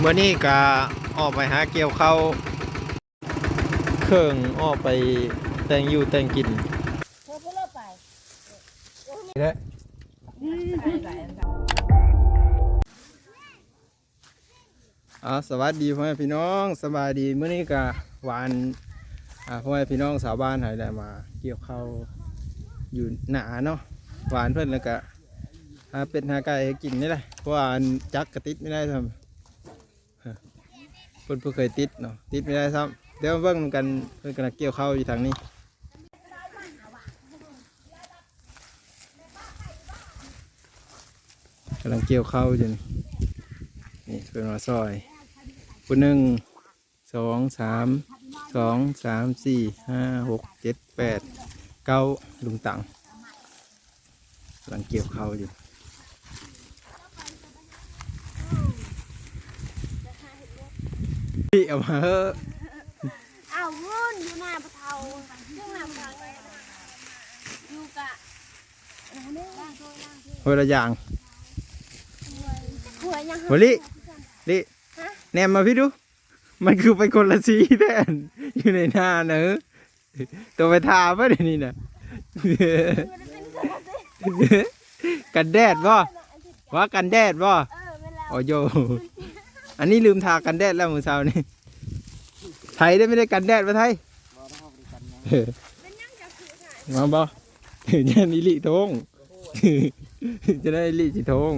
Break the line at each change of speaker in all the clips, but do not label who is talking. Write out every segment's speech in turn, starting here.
เมื่อนี้ก็ออกไปหาเกี่ยวข้าวเครื่องออกไปแต่งอยู่แต่งกิน
เธอพูดเลิกไป
และอ่าสวัสดีพ่อแม่พี่น้องสบายดีเมื่อนี้ก็หวานอ่าพ่อแม่พี่น้องสาวบ้านหายได้มา เกี่ยวข้าวอยู่หนาเนาะหวานเพื่อนแล้วก็หาเป็ดหาไก่ให้กินนี่แหละเพราะว่าอันจักกระติดไม่ได้ทำ เพิ่นเพิ่งเคยติดเนาะติดไม่ได้ซ้ำเดี๋ยวเบิ่งกันเพิ่นกำลังเกี่ยวเข้าอยู่ทางนี้กำลังเกี่ยวเข้าอยู่นี่นี่เพิ่นมาซอยผู้หนึ่งสองสามสองสามสี่ห้าหกเจ็ดแปดเก้าลุงตังกำลังเกี่ยวเข้าอยู่ พี่เอามาเถอะ
อ้าวุ่นอยู่หน้าปะเทาซึ่งหน้าปะเทาอยู่กะล่างถ้วยล่างถ้วย
ละอย่าง
ถ้วยยัง
วลิลิแนมมาพี่ดู มันคือไปคนละสีแทนอยู่ในหน้าเนอะตัวไปทาป่ะเดี๋ยวนี้นะกันแดดบ่ว่ากันแดดบ่
ออเวลา
โอ้โย อันนี้ลืมทากันแดดแล้วมือเช้านี่ไทยได้ไม่ได้กันแดดปะไทยเออ
เป็นยังจะคือถ่าย
มาบ่จะนิลิทงจะได้ลิสิทง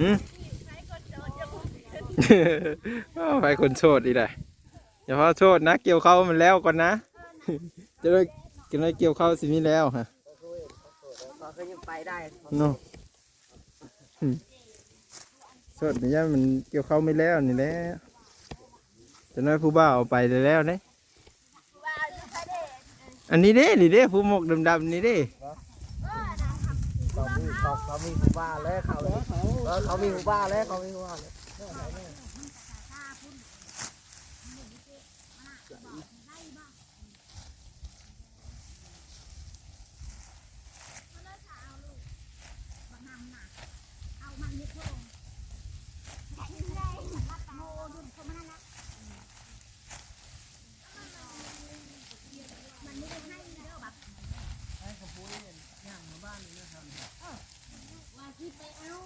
อืม
ใช้คนโดนจะพูด
อ้าวไปคนโสดอีกเลยอย่าพอโสดนะ เกี่ยวเข้าวมันแล้วก่อนนะ จะได้จะได้เกี่ยวเข้าวสิมีแล้วฮะ
เราก็ยังไปได้
เนาะอืมโสดนี่ยันมันเกี่ยวเข้าวไม่แล้วนี่แหละจะน้อยผู้บ่าวเอาไปได้แล้วเนี่ย
ว่าจะใช้เด็ก
อันนี้เด้นี่เด้ผู้หมกดำๆนี่เด้
เขามีเขาเขามีหมู่บ้านแล้วเขาเออเขามีหมู่บ้านแล้วเขามีหมู่บ้านแล้ว
ว่าที่ไปเอา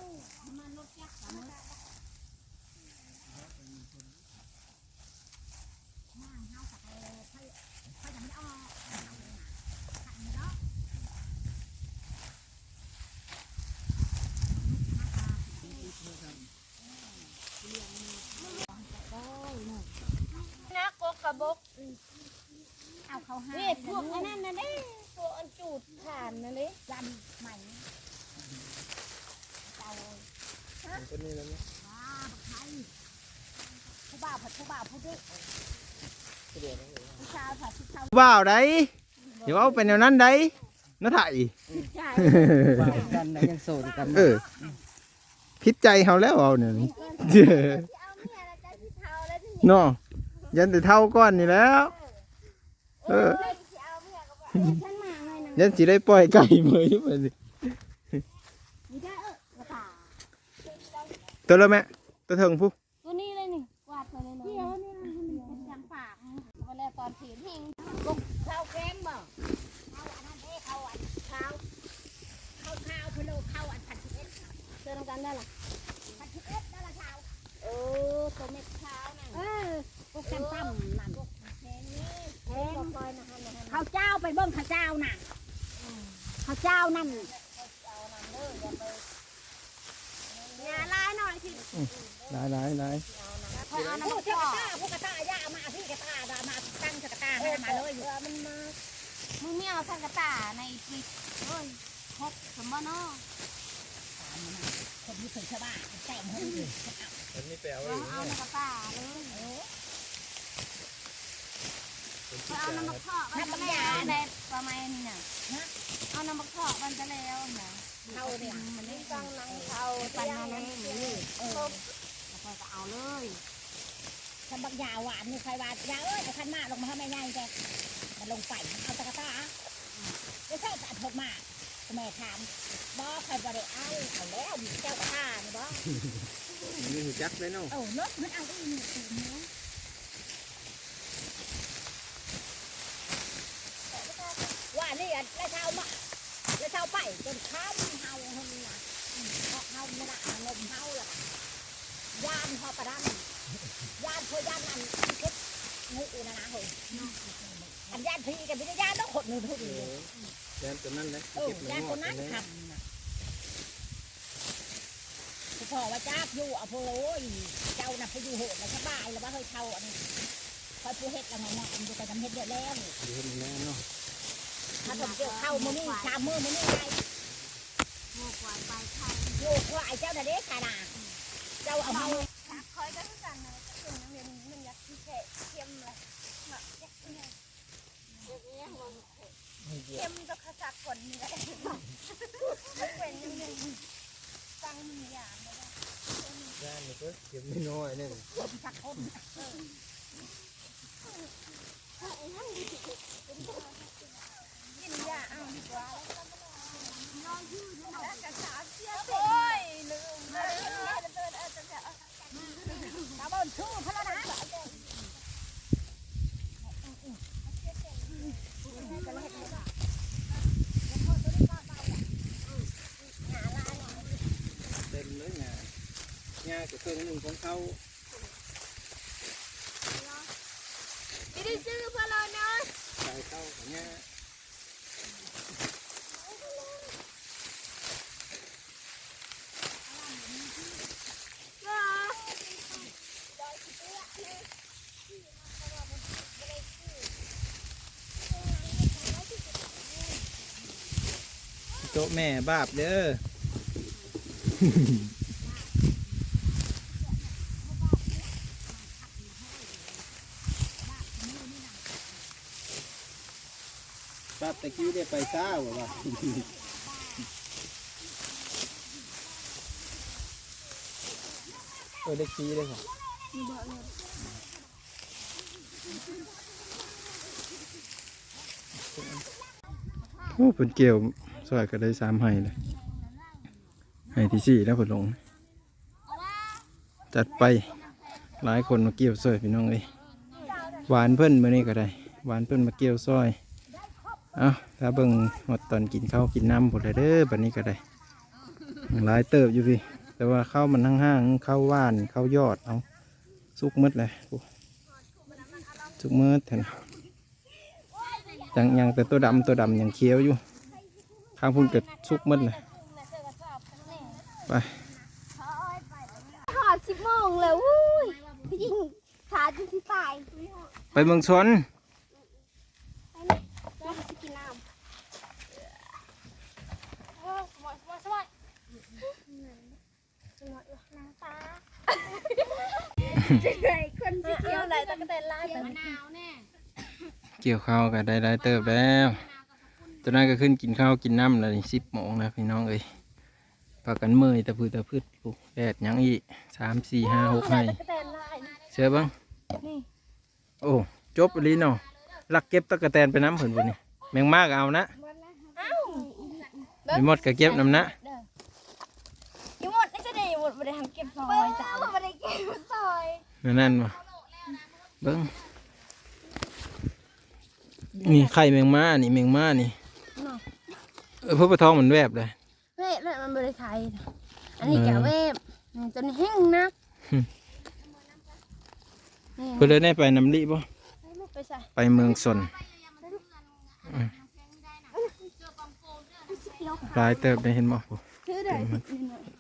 มันรถยักษ์สามารถ นะกกกระบกเอาเขาหานี่พวกอันนั้นนะเด้พวกอันจูดฐานนะเด้ลำใหม่เจ้าผู้บ่า วผัดผู้บ่าวผู้ดื้อผู้ชายผัดผู้ชาย
ผู้บ่าวได้เดี๋ยวเอาเป็นแนวนั้นได้น้าไถ่
ใช่
บ้านกันนะยังโสดกัน
เออพิษใจเขาแล้วเอาเนี่ย
เอาเมียแล้วใจที่เท้าแล้วที่
เนาะยันแต่เท่าก้อนนี่แล้ว เออ
เอาเมียก็บอกฉันมาไงนะ
ยันสิได้ปล่อยไก่เมยไปสิ
ไม่ได้เออกระต่าย
ตัวละแม่ตัวเถิงผู้
ตัวนี้เลยนี่กวาดไปเลยเดี๋ยวนี่มันเป็นจำปากไปแล้วตอนเถียงหิงลูกข้าวแกงบ่ข้าวอันนั้นเอ้ข้าวอันข้าวข้าวข้าวพะโล้ข้าวอันผัดเอ็ดเจอ กันได้ล่ะผัดเอ็ดได้ละข้าวเออตัวเม็ดข้าวน่ะเออพวกแกงตั้มนั่นแพงนี่แพงข้าวเจ้าไปเบิ่งข้าวเจ้าน่ะข้าวเจ้านั่นงาลายหน่อยสิ
ได้ได้ได้
พอเอาน้ำมันกระตาพวกกระตาย่ามาพี่กระตาดามาตั้งกระตาให้มาเลยอยู่มันมามึงไม่เอาตั้งกระตาในปีเฮ้ยครบสมบูรณ์เนาะ คนที่เคยชาวบ้านแต่งให้เลย
มันไม่แปล
เอา
ว่า
เอาน้ำกระตาเลยเอาน้ำมะพร้าวมันจะแล้วในประมาณนี้น่ะเอาน้ำมะพร้าวมันจะแล้วนะเข้าเนี่ยมันไม่ต้องนั่งเข้าปันมาเลยเออแล้วก็เอาเลยฉันบักยาหวานนี่ใครหวายาเอ้ยขันมากลงมาทำไมง่ายแกมันลงไปเอาตะกะตาไม่ใช่แต่ถกมา แม่ถามบ่ใครบ่ได้เอาเอาแล้วเจ้าข้านี่บ่
นี่หูจักเลยเนาะ
เออรถมันเอาอีนี่ตีเนื้อว่านี่อะแล้วเช้ามาแล้วเช้าไปจนข้ามเฮาเฮาน่ะอืมเพราะเฮาไม่ได้เอางมเฮาล่ะยานพอประดันยานพอยานนั่นเก็บงูนะนะเฮ้ยอันยานพีกันเป็นยานต้องขดหนึ่งทุกที
แดนตัวนั้นเลย
เออยานคนนั้นทำน่ะพ่อว่าจ้าอยู่อภโลยเจ้าน่ะผู้อยู่โหดแล้วสบายแล้วว่าเฮ้ยเท่าอันนี้คอยผู้เฮ็ดกันไงเนาะมันอยู่กับจำเฮ็ดเยอะแล้ว
ดูเห็นแน่เนาะ
ถ้าผมเกี่ยวเข้ามือนี่ชามมือมือนี่ไง
โง่กว่าไปไทย
อยู่ว่าไอ้เจ้าน่ะเด็กขนาดเจ้าเอาเฮา
คอยก็คือกันนะก็คือนักเรียนมันอยากที่แค่เข้มเลยหมักแค่เนี่ยอย่างเงี้ยลง เข้มจะขจัดคนนี่แหละเป็นยังไงฟังมันอย่างเลย
แดนนี่ก็เก็บไม่น้อยเนี่ย
คนสักคน
กินยาเอาดีกว่าแล้อนยืดแล้วกระสาเสียโอ้ยลืมเลยเดินเออจะจะ
ตาบนชู้พระนะ
เต็มเลยงานงานกับเครื่องหนึ่งของเขา
ไม่ได้ซื้อพราะเราเนะ
ใส่เข้าของงาโตแม่บาบเด้อ บาบตะกี้ได้ไปซ่าบ่วะเออได้ขี้เลยค่ะโอ้เป็นเกี่ยวซอยก็ได้สามไห้เลยไห้ที่สี่แล้วผลลง จัดไปหลายคนมาเกี่ยวซอยพี่น้องเลยหวานเพิ่นมื่อนี้ก็ได้ หวานเพิ่นมาเกี่ยวซอย เอาถ้าเบิ่งหมดตอนกินข้าวกินน้ำหมดเลยเด้อบัดนี้ก็ได้หลายเติบอยู่พี่ แต่ว่าข้าวมันห้างๆข้าวว่านข้าวยอดเอาสุกหมืดเลยโอ้สุกหมืดแทนยังยังแต่ตัวดำตัวดำยังเคี้ยวอยู่ข้างพุ่นเกิดสุกหมืดเลยไป
หอดสิบโมงแล้วอุ้ยยิงขาจนที่ตาย
ไปเมืองชน
แล้วสกินน้ำโอ้สบายสบายสบายน้ำตาเหนื่อย คนที่เกี่ยวไหนตะกะเตนลายแต่
มะนาวแน่
เกี่ยวข้าวก็ได้หลายเติบแล้วตอนนั้นก็ขึ้นกินข้าวกินน้ำเลยสิบโมงแล้วพี่น้องเอ้ยปากกันเมยตะพืดตะพืดปลูกแดดหยังอีกสามสี่ห้าหกให้
ตะกะเตนลาย
เชื่อบ้างโอ้จบลีเนาะลักเก็บตะกะแตนไปน้ำเผินบุนี่แมงมากเอานะ
เอ้า
มีหมดก็เก็บน้ำนะ
ยังหมดไม่ใช่ได้หมดไม่ได้ทำเก็บซ อยจ้าไม่ได้เก็บซอย
นั่นนั่นวะเบิ้งนี่ไข่แมงม้านี่แมงม้านี่เออเพื่อปลาทองมันแวบเลย
เว้ยแล้วมันบริไทยอันนี้แกเวฟนี่จนแห้งนักนี่
เพื่อเลยได้ไปน้ำลิบ่
ไปใส่
ไปเมืองสนหลายเติบได้เห็นบ่
ซื้อ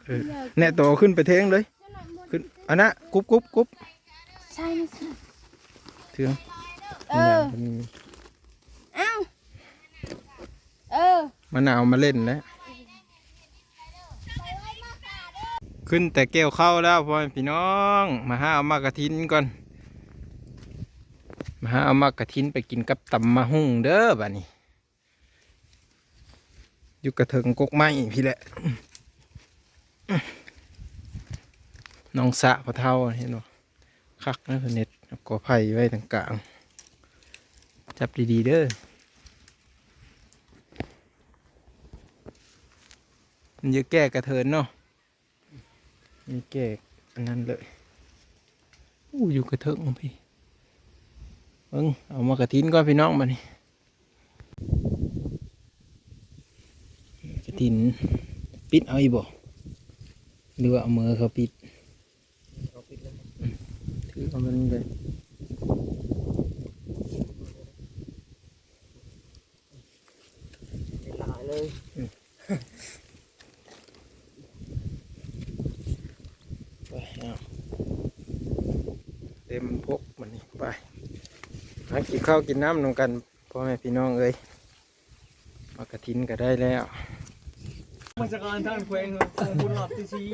ได้
เออเนี่ยโตขึ้นไปเทงเลย ขึ้นอันนั้นกุ๊บกุ๊บกุ๊บ
ใช่ไม่ใช่
เถือง
เออ
มัน
เอ้าเออ
มะนาวมาเล่นแล้วขึ้นแต่เกี่ยวเข้าวแล้วพ่อแม่พี่น้อง มาหาเอามากระทินก่อน มาหาเอามากระทินไปกินกับตำมะฮุ่งเด้อบ้านี้อยู่กระเถิงกกไม้พี่แหละ น้องสะพะเท่าเห็นบ่คักนะเพิ่นเน็ตกอไผ่ไว้ตรงกลางจับดีๆเด้อมันจะแก้กระเทินเนาะมีแก้อันนั้นเลยอู้อยู่กระเทิงพี่เอิงเอามากระทินก่อนพี่น้องมานี่กระทินปิดเอาอีกบ่ หรือว่าเอามือเขาปิด
เขาปิดเลย
ถือเอามันเลย
หลายเลย
ไปเอาเต็มพกมันนี่ไปหากินข้าวกินน้ำนำกันพ่อแม่พี่น้องเอ้ยมากระทินก็ได้แล้ว
มาจากการท่านแขวงของบุญหลับที่ชี้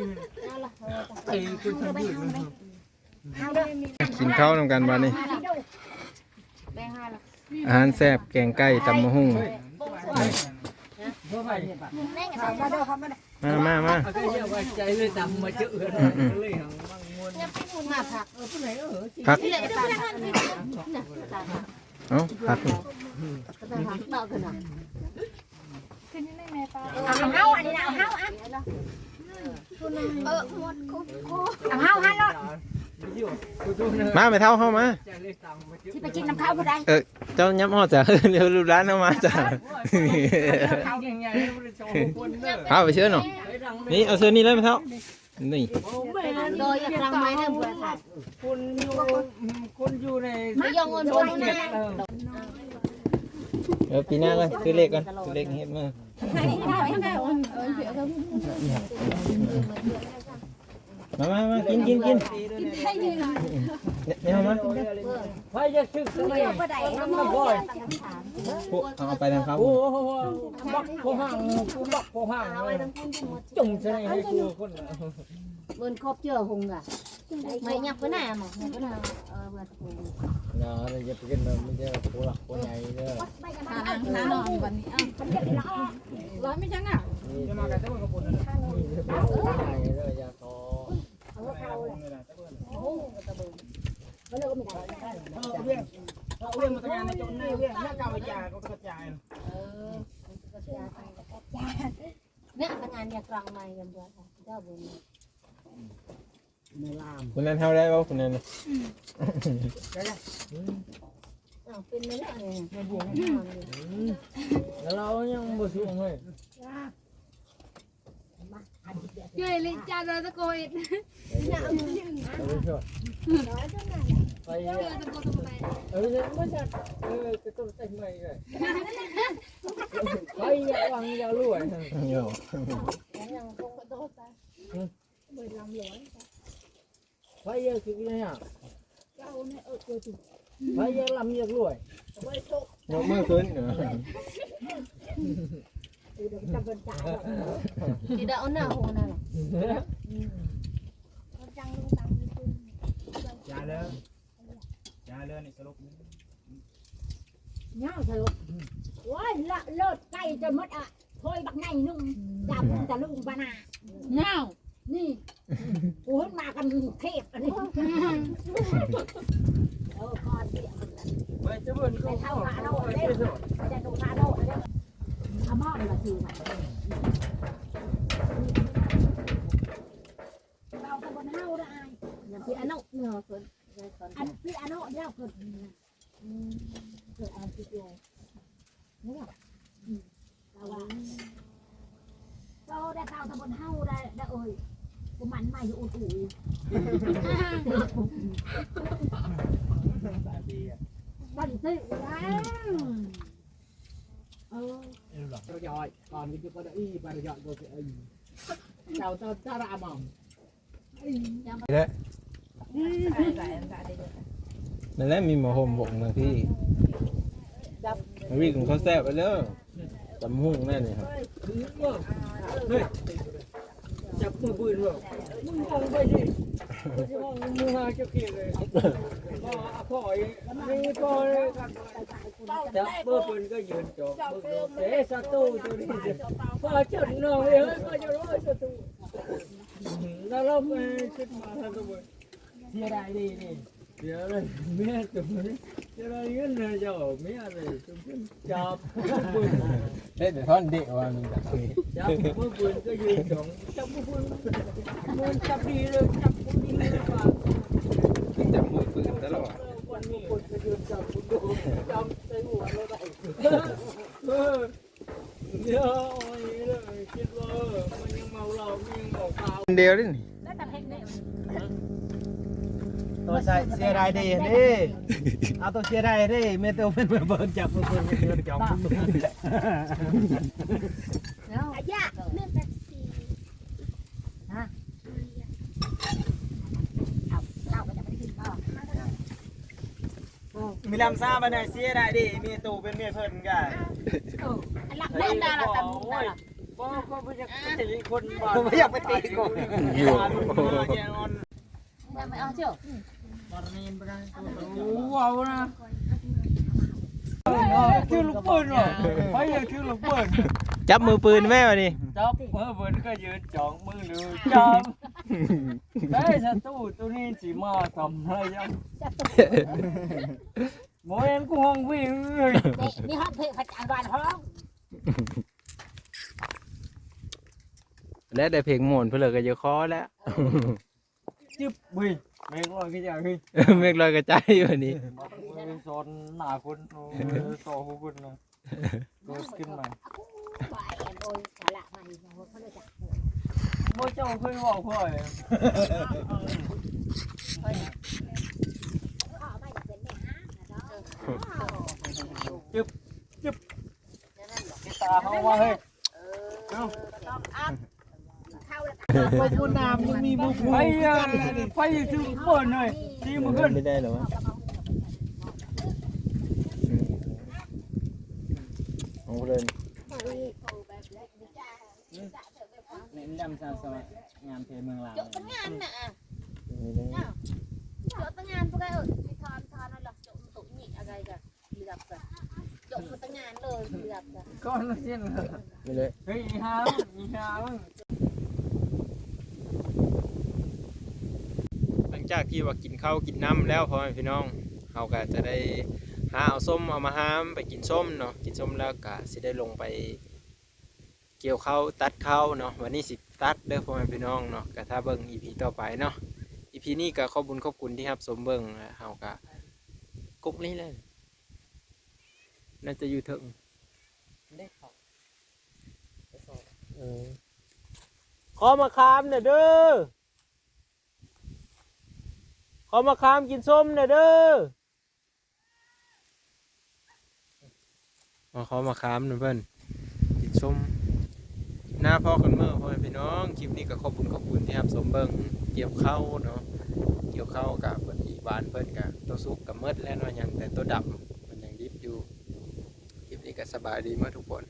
ไอ้คุณทำยืดนะ
เอาเด้อ
กินข้าวนำกันบ้านี้
แบ่งห้าละ
อาหารแซ่บแกงไก่ตำมะฮุ่ง
เพื่อไป
แม่งใส่มาเด้อครับมาเด้อ
มามามา
เอาก็เรียกว่าใจเลยดำมาเจอเลยเลยหังมั่งมวน
เนี่ยไปหุ่นมาผัก
เออผู้ไหนเออ
พัก
นี่แหละตาผัก นี่เนี่ยตาผัก
เอ้าพัก
ตาเอา
เฮาอันนี้นะเอาเฮาอะ
เออหมดคุกคุก
เอาเฮาฮันเนาะ
มาไปเท่าเข้ามา
ที่ไปกินน้ำข้าวผู้ใด
เออเจ้าย้ำอ้อจ้ะเร็วรูร้านเข้ามาจ้ะ
ข้าวไงไม่ได้โชว์คนเอา
ไปเชื่อหน่อยนี่เอาเสื้อนี่เลยไปเท่านี่
โดยกลางไม้เนี่ยเบื่อผัด
คนอยู่คนอยู่ใน
ไม่ยองเงิน
โซ
คน
น
นะ
เก็บเออ
ปีหน้าก็ซื้อเลขกันซื้อเลขเฮ็ดมามามามากินกินกินเนี่ยเอามา
ไปจะซึกทำไมน้ำมันบ่อย
พวกเอาไปนะครับ
โอ้โหบักโคห่างบักโคห่างจุ่มใช่ไหมให้กูคน
เบิ่นครบเจือหงอะไม่ยักไปไหนอะหมอยักไปไหนเออเบิ่นหง
นะอย่าไปกินมันไม่ใช่โคหลักโคใหญ่เด้อ
ร้อยไม่จังอะ
จะมากันแต่ว่ากับปุ่นนะโคใหญ่เด้อยาทอ
เอาเรื่องมาทำงานในจนในเรื่องหน้าเก่าไปจ่ายก็กระจาย
เออเนี่ยทำงานเนี่ยกลางไม้กันด้วยค่ะเจ้าบุญ
mày làm Mình ăn heo đây không? Mình ăn này.
đấy đấy Ờ, bên này mày buồn mày làm gì Nó lâu nhưng không bớt xuống thôi. chơi lên cha rồi ta coi Đâu
biết chưa? nói thế này Phải chơi ta coi tụi mày ừ thế mới
ra. Ừ cái tôi tách mày rồi. Phải nhà bằng giao luôn. Nhiều. Cái
nhà không có tốt ta Ừ. 15. Bây giờ chịu
này à? Cao này ở cửa chủ. Bây giờ làm việc rồi.
Bây giờ Nó mơ cơn nữa. Thì đã ổn nào hồ nào. Con trăng luôn tăng như tôi. Chà lên. Chà lên này cái lúc nhá thầy ôi lợt lợn cay cho mất ạ thôi bằng
này nung
giảm ta lung bà nà nào นตา
ไปอย่าคิดเนี่ยไปอย่าลำอย่ารวย
ยกมือขึ้น
ที่ได้เอาหน้าหงนั่นหรอ
จ่ายเลยจ่ายเลยในสรุป
เงาเถอะโอ้ยละเลิศไก่จะมดอะเฮ้ยบักไงนุ่มจับตะลุงปานาเงานี่โอ้ยมากันเทพอันนี้เออคอนเดียว
ไปจะบ่นก็เข้าหาเราเลย
จะดูพาโดดเลยอาม้อเลยคือเราตะบนเฮาได้
ยังพี่อนุเนาะคนคน
อันพี่อนุเนี่ยเกิดเกิดอันที่เดียวเนี่ยเราว่าเราได้ข่าวตะบนเฮาได้ได้เอ่ยกูมันใหม่อยู่อุ่นอุ่นบันทึกแล้วเออ
เราย่อยก่อนจะไปอีไปย่อยก็จะอีเจ้าเจ้าจ้าระมัง
แล้วนั่น แหละมีหมอห่มบกมาพี่วิ่งของเขาแซ่บไปแล้วตำหุ่งแน่เลยครับ
เฮ้ยจับมือปืนว่ะมึงมองไปดิมึงหาเจ้าเขียเลยพ่อพ่อนี่พ่อเลยจับมือปืนก็ยืนจบมือเตะศัตรูตัวนี้พ่อจุดน้องเอ้ยพ่อจะร้อยศัตรูแล้วเราไปชุดมาทำตัวเสียดายดีนี่ เดี๋ยวเลยแม่จุ่มเลยจะอะไรเงี้ยเลยจะออกแม่เลยจุ่มจับปืน
เล่นแต่ท่อนเด็กว่ามีแต่
จับมือปืนก็ยืนสองจับมือปืนมือจับดีเลยจับปืนดีเลยป่ะ
จับมือปืนตลอด
วันนี้ปืนก็ยืนจับปืนดูจับใส่หัวเราได้เออเดี๋ยวอันนี้เลยคิดว่ามันยังเมาเรามันยังเมาขา
เดียวดินี่
แล้วแต่เพชรเนี่ย
ตัวใส่เสียดายดีดิเอาตัวเสียดายดิเมตัวเป็นเบิร์นจับเบิร์นเบิร์นจับมึง
เนาะ
อายะเล่นแบบสี
เราก็จะไม่ได้กินก็
มีลำซ่ามาหน่อยเสียดายดิเมตัวเป็นเมียเพิ่นกัน
หลักเล่นได้ละแต่มุกได้ละ
ก็ก็ไม่อยากตีคนบ้า
ไม่อยากไปตีกู
ไม่เอาเชีย ว
ว้าวนะชื่อลูกปืนว่ะไปยังชื่อลูกปืน
จับมือปืนแม่วะนี่
จับมือปืนก็ยืนจ่องมือดูจับได้ศัตรูตัวนี้สิมาทำอะไรยังโมเอ็นกูห้องวิ่งเลย
นี่ห้องเพลงพระจันทร์วันห้อง
และได้เพลงโหมนเพื่อเลยก็จะคอแล้ว
จึ๊บวิ่งไม่รอดก็จะวิ่ง
เมฆลอยกระจายอยู่นี่
โซนหนาคนโซ่หูคนนะโดนขึ้นมา
ไหวโดยฉลาดมาอีกนะเขาเลยจับ
โมเจ้าเคยบอกพ่อย
พ่อไม่จะเป็นแม่ฮะเนาะ
ตาเขาว่าเฮ้ย
ต้องอัพเข้าแล้ว
ไปกูน้ำยังมีมุก
ไปยังไปยังชื่อเปิดหน่อยที่มึงขึ้น
ไม่ได้หรอวะของเล่น
นี่ลำซ่าสมงานเพลเมืองลาว
จบตั้งงานน่ะจบตั้งงานพวกไอ้ทอนทอนอะไรหรอกจบตุกนี่อะไรกันเลือบกันจบตั้งงานเลยเหลือบกัน
ก้อนเส้น
ไม่ได้
เฮ้ยอีหาวอีหา
หลัง จากที่ว่ากินข้าวกินน้ำแล้วพ่อแม่พี่น้องเราก็จะได้หาเอาส้มเอามาห้ามไปกินส้มเนาะกินส้มแล้วก็สิได้ลงไป เกี่ยวข้าวตัดข้าวเนาะวันนี้สิตัดเด้อพ่อแม่พี่น้องเนาะก็ถ้าเบิ่งอีพีต่อไปเนาะอีพีนี้ก็ขอบคุญขอบคุณที่รับสมเบิ่งแล้วเฮาก็กุ๊กนี้เลยน่าจะอยู่ถึง
ได้เขา
เออขอมาคามเนี่ยเด้อ ขอมาคามกินส้มเนี่ยเด้อมาขอมาคามหน่อยเพื่อนกินส้มหน้าพ่อกันเมื่อพ่อพี่น้องคลิปนี้ก็ขอบคุณขอบคุณที่ครับสมเบิงเกี่ยวเข้าวเนาะเกี่ยวเข้าวกับเพิ่นอีบานเพิ่นกับตัวสุกกับเมดแล้วเนาะยังแต่ตัวดำมันยังดิบอยู่คลิปนี้ก็สบายดีเมื่อทุกคน